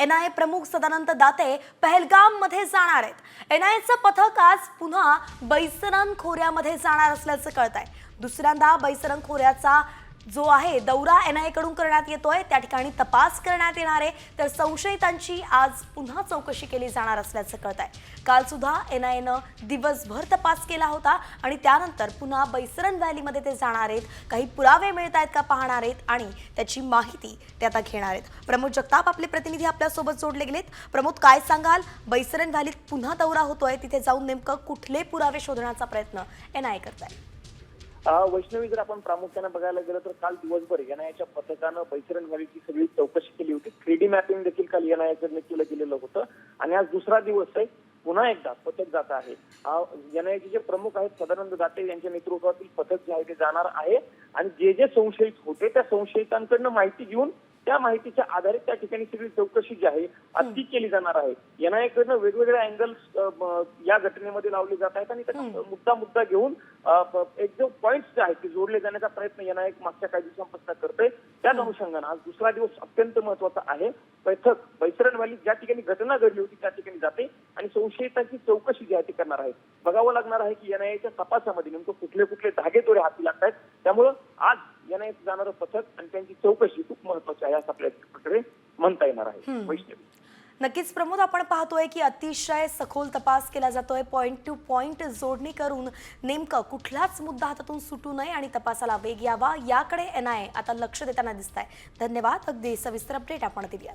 NIA प्रमुख सदानंद दाते पहलगाममध्ये जाणार आहेत. एनआयएचं पथक आज पुन्हा बैसरन खोऱ्यामध्ये जाणार असल्याचं कळत आहे दुसऱ्यांदा बैसरन खोऱ्याचा जो आहे दौरा एनआयए कडून करण्यात येतोय त्या ठिकाणी तपास करण्यात येणार आहे. तर संशयितांची आज पुन्हा चौकशी केली जाणार असल्याचं कळत आहे काल सुद्धा एनआयएनं दिवसभर तपास केला होता आणि त्यानंतर पुन्हा बैसरन व्हॅलीमध्ये ते जाणार आहेत. काही पुरावे मिळत आहेत का पाहणार आहेत आणि त्याची माहिती ते आता घेणार आहेत. प्रमोद जगताप आपले प्रतिनिधी आपल्यासोबत जोडले गेलेत. प्रमोद काय सांगाल? बैसरन व्हॅलीत पुन्हा दौरा होतोय. तिथे जाऊन नेमकं कुठले पुरावे शोधण्याचा प्रयत्न एनआयए करत आहे वैष्णवी जर आपण प्रामुख्याने बघायला गेलं तर काल दिवसभर एनआयच्या पथकानं बैसरण घालीची सगळी चौकशी केली होती. थ्रीडी मॅपिंग देखील काल एनआयकडनं केलं गेलेलं होतं. आणि आज दुसरा दिवस आहे. पुन्हा एकदा पथक जात आहे. एनआयचे जे प्रमुख आहेत सदानंद दाते यांच्या नेतृत्वातील पथक जे आहे ते जाणार आहे. आणि जे जे संशयित होते त्या संशयितांकडनं माहिती घेऊन त्या माहितीच्या आधारे त्या ठिकाणी सगळी चौकशी जी आहे ती केली जाणार आहे. एनआयकडनं वेगवेगळे अँगल्स या घटनेमध्ये लावले जात आहेत आणि त्याचा मुद्दा मुद्दा घेऊन एक जो पॉईंट्स जे आहेत ते जोडले जाण्याचा प्रयत्न एनआय मागच्या काही दिवसांपासून करतोय. त्याच अनुषंगानं आज दुसरा दिवस अत्यंत महत्त्वाचा आहे. बैठक बैसरण व्हॅली ज्या ठिकाणी घटना घडली होती त्या ठिकाणी जाते आणि संशयितांची चौकशी जी आहे ती करणार आहे. बघावं लागणार आहे की एनआयच्या तपासामध्ये नेमकं कुठले कुठले धागे तोडे हाती लागत आहेत त्यामुळं आज एनआय जाणारं पथक आणि त्यांची चौकशी खूप महत्वाची आहे असं आपल्या प्रकारे म्हणता येणार आहे. वैष्णवी. नक्कीच प्रमोद आपण पाहतोय की अतिशय सखोल तपास केला जातोय. पॉइंट टू पॉइंट जोडणी करून नेमकं कुठलाच मुद्दा हातातून सुटू नये आणि तपासाला वेग यावा याकडे एनआयए आता लक्ष देताना दिसत आहे धन्यवाद. अगदी सविस्तर अपडेट आपण दिली